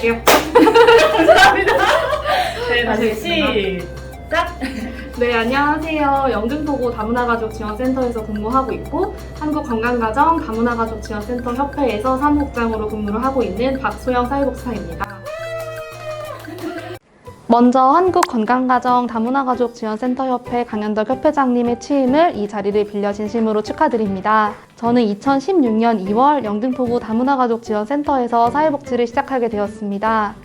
할게요. 감사합니다. 네, 다시 시작. 네, 안녕하세요. 영등포구 다문화가족 지원센터에서 근무하고 있고 한국건강가정 다문화가족 지원센터 협회에서 사무국장으로 근무를 하고 있는 박소영 사회복지사입니다. 먼저 한국건강가정 다문화가족 지원센터 협회 강현덕 협회장님의 취임을 이 자리를 빌려 진심으로 축하드립니다. 저는 2016년 2월 영등포구 다문화가족 지원센터에서 사회복지를 시작하게 되었습니다.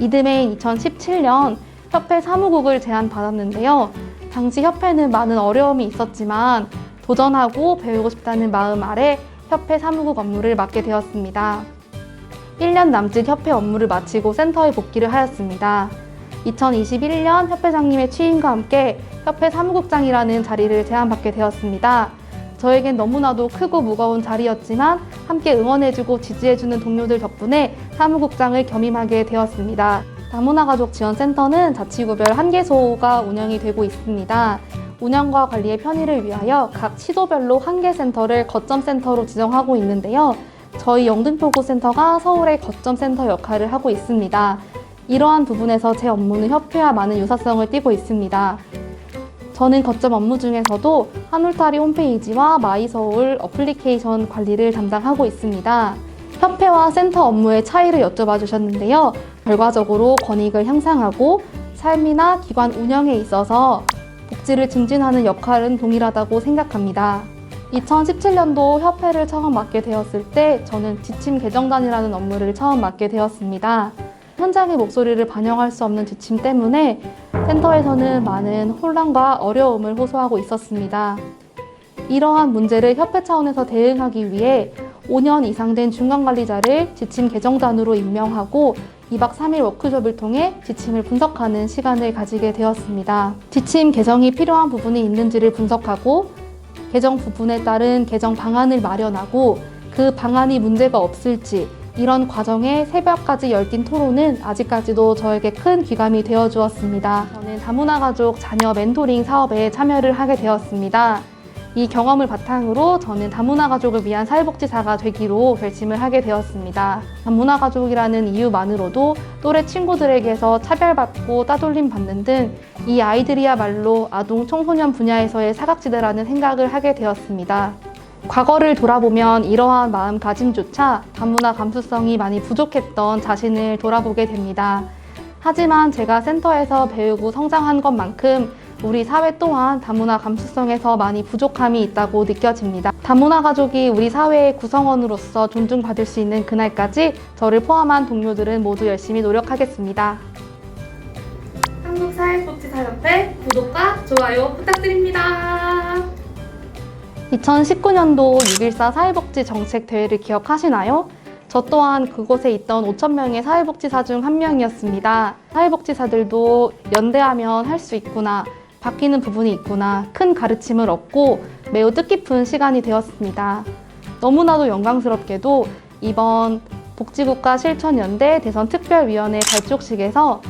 이듬해인 2017년 협회 사무국을 제안받았는데요. 당시 협회는 많은 어려움이 있었지만 도전하고 배우고 싶다는 마음 아래 협회 사무국 업무를 맡게 되었습니다. 1년 남짓 협회 업무를 마치고 센터에 복귀를 하였습니다. 2021년 협회장님의 취임과 함께 협회 사무국장이라는 자리를 제안받게 되었습니다. 저에겐 너무나도 크고 무거운 자리였지만 함께 응원해주고 지지해주는 동료들 덕분에 사무국장을 겸임하게 되었습니다. 다문화 가족 지원센터는 자치구별 한 개소가 운영이 되고 있습니다. 운영과 관리의 편의를 위하여 각 시도별로 한 개 센터를 거점 센터로 지정하고 있는데요. 저희 영등포구 센터가 서울의 거점 센터 역할을 하고 있습니다. 이러한 부분에서 제 업무는 협회와 많은 유사성을 띠고 있습니다. 저는 거점 업무 중에서도 한울타리 홈페이지와 마이서울 어플리케이션 관리를 담당하고 있습니다. 협회와 센터 업무의 차이를 여쭤봐 주셨는데요. 결과적으로 권익을 향상하고 삶이나 기관 운영에 있어서 복지를 증진하는 역할은 동일하다고 생각합니다. 2017년도 협회를 처음 맡게 되었을 때 저는 지침 개정단이라는 업무를 처음 맡게 되었습니다. 현장의 목소리를 반영할 수 없는 지침 때문에 센터에서는 많은 혼란과 어려움을 호소하고 있었습니다. 이러한 문제를 협회 차원에서 대응하기 위해 5년 이상 된 중간관리자를 지침 개정단으로 임명하고 2박 3일 워크숍을 통해 지침을 분석하는 시간을 가지게 되었습니다. 지침 개정이 필요한 부분이 있는지를 분석하고 개정 부분에 따른 개정 방안을 마련하고 그 방안이 문제가 없을지 이런 과정에 새벽까지 열띤 토론은 아직까지도 저에게 큰 귀감이 되어 주었습니다. 저는 다문화 가족 자녀 멘토링 사업에 참여를 하게 되었습니다. 이 경험을 바탕으로 저는 다문화 가족을 위한 사회복지사가 되기로 결심을 하게 되었습니다. 다문화 가족이라는 이유만으로도 또래 친구들에게서 차별받고 따돌림 받는 등 이 아이들이야말로 아동 청소년 분야에서의 사각지대라는 생각을 하게 되었습니다. 과거를 돌아보면 이러한 마음가짐조차 다문화 감수성이 많이 부족했던 자신을 돌아보게 됩니다. 하지만 제가 센터에서 배우고 성장한 것만큼 우리 사회 또한 다문화 감수성에서 많이 부족함이 있다고 느껴집니다. 다문화 가족이 우리 사회의 구성원으로서 존중받을 수 있는 그날까지 저를 포함한 동료들은 모두 열심히 노력하겠습니다. 한국사회복지사협회 구독과 좋아요 부탁드립니다. 2019년도 6.14 사회복지 정책 대회를 기억하시나요? 저 또한 그곳에 있던 5,000명의 사회복지사 중 한 명이었습니다. 사회복지사들도 연대하면 할 수 있구나, 바뀌는 부분이 있구나, 큰 가르침을 얻고 매우 뜻깊은 시간이 되었습니다. 너무나도 영광스럽게도 이번 복지국가 실천연대 대선 특별위원회 발족식에서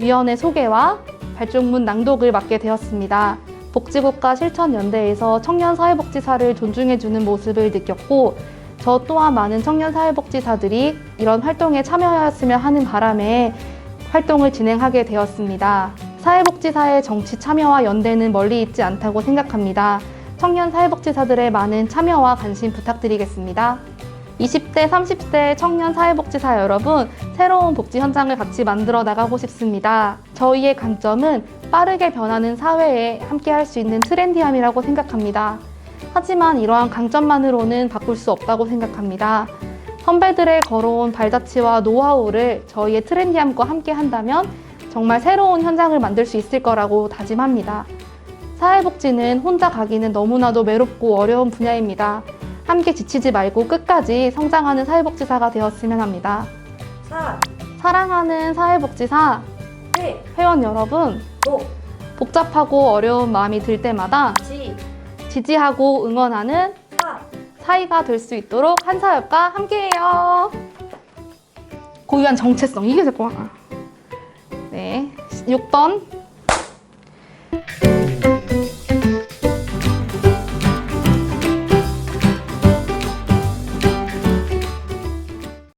위원회 소개와 발족문 낭독을 맡게 되었습니다. 복지국가 실천연대에서 청년 사회복지사를 존중해주는 모습을 느꼈고 저 또한 많은 청년 사회복지사들이 이런 활동에 참여하였으면 하는 바람에 활동을 진행하게 되었습니다. 사회복지사의 정치 참여와 연대는 멀리 있지 않다고 생각합니다. 청년 사회복지사들의 많은 참여와 관심 부탁드리겠습니다. 20대, 30대 청년 사회복지사 여러분, 새로운 복지 현장을 같이 만들어 나가고 싶습니다. 저희의 관점은 빠르게 변하는 사회에 함께 할 수 있는 트렌디함이라고 생각합니다. 하지만 이러한 강점만으로는 바꿀 수 없다고 생각합니다. 선배들의 걸어온 발자취와 노하우를 저희의 트렌디함과 함께 한다면 정말 새로운 현장을 만들 수 있을 거라고 다짐합니다. 사회복지는 혼자 가기는 너무나도 외롭고 어려운 분야입니다. 함께 지치지 말고 끝까지 성장하는 사회복지사가 되었으면 합니다. 사, 사랑하는 사회복지사. 회, 회원 여러분, 도, 복잡하고 어려운 마음이 들 때마다 지, 지지하고 응원하는 사. 사이가 될 수 있도록 한사협과 함께해요. 고유한 정체성. 이게 될 거야. 네, 6번